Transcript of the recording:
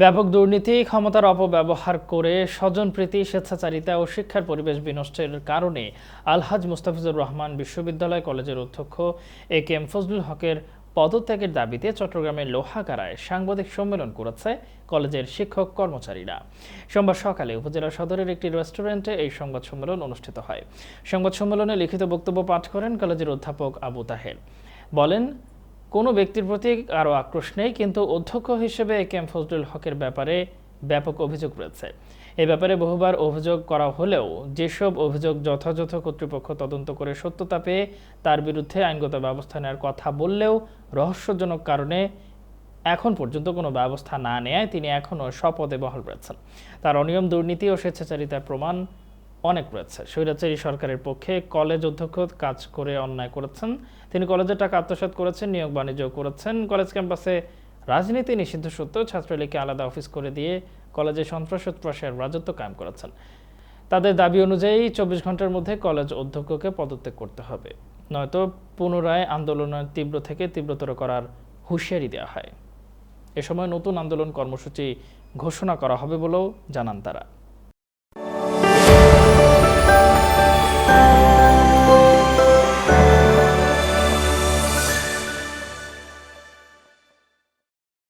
ব্যাপক দুর্নীতি, ক্ষমতার অপব্যবহার করে স্বজনপ্রীতি স্বেচ্ছাচারিতা ও শিক্ষার পরিবেশ বিনষ্টের কারণে আলহাজ মুস্তাফিজুর রহমান বিশ্ববিদ্যালয় কলেজের অধ্যক্ষ এ কে এম ফজলুল হকের পদত্যাগের দাবিতে চট্টগ্রামের লোহাগাড়ায় সাংবাদিক সম্মেলন করেছে কলেজের শিক্ষক কর্মচারীরা। সোমবার সকালে উপজেলা সদরের একটি রেস্টুরেন্টে এই সংবাদ সম্মেলন অনুষ্ঠিত হয়। সংবাদ সম্মেলনে লিখিত বক্তব্য পাঠ করেন কলেজের অধ্যাপক আবু তাহের। বলেন কোনো ব্যক্তির প্রতি কারও আক্রোশ নেই, কিন্তু অধ্যক্ষ হিসেবে এ কেম ফজলুল হকের ব্যাপারে ব্যাপক অভিযোগ রয়েছে। এ ব্যাপারে বহুবার অভিযোগ করা হলেও যেসব অভিযোগ যথাযথ কর্তৃপক্ষ তদন্ত করে সত্যতা পেয়ে তার বিরুদ্ধে আইনগত ব্যবস্থা নেওয়ার কথা বললেও রহস্যজনক কারণে এখন পর্যন্ত কোনো ব্যবস্থা না নেয় তিনি এখনও স্বপদে বহাল রয়েছেন। তার অনিয়ম, দুর্নীতি ও স্বেচ্ছাচারিতার প্রমাণ অনেক রয়েছে। স্বৈরাচারী সরকারের পক্ষে কলেজ অধ্যক্ষ কাজ করে অন্যায় করেছেন। তিনি কলেজের টাকা আত্মসাৎ করেছেন, নিয়োগ বাণিজ্য করেছেন। কলেজ ক্যাম্পাসে রাজনীতি নিষিদ্ধ সত্ত্বেও ছাত্রলীগকে আলাদা অফিস করে দিয়ে কলেজে সন্ত্রাস সন্ত্রাসের রাজত্ব কায়েম করেছেন। তাদের দাবি অনুযায়ী চব্বিশ ঘণ্টার মধ্যে কলেজ অধ্যক্ষকে পদত্যাগ করতে হবে। নয়তো পুনরায় আন্দোলনের তীব্র থেকে তীব্রতর করার হুঁশিয়ারি দেওয়া হয়। এ সময় নতুন আন্দোলন কর্মসূচি ঘোষণা করা হবে বলেও জানান তারা।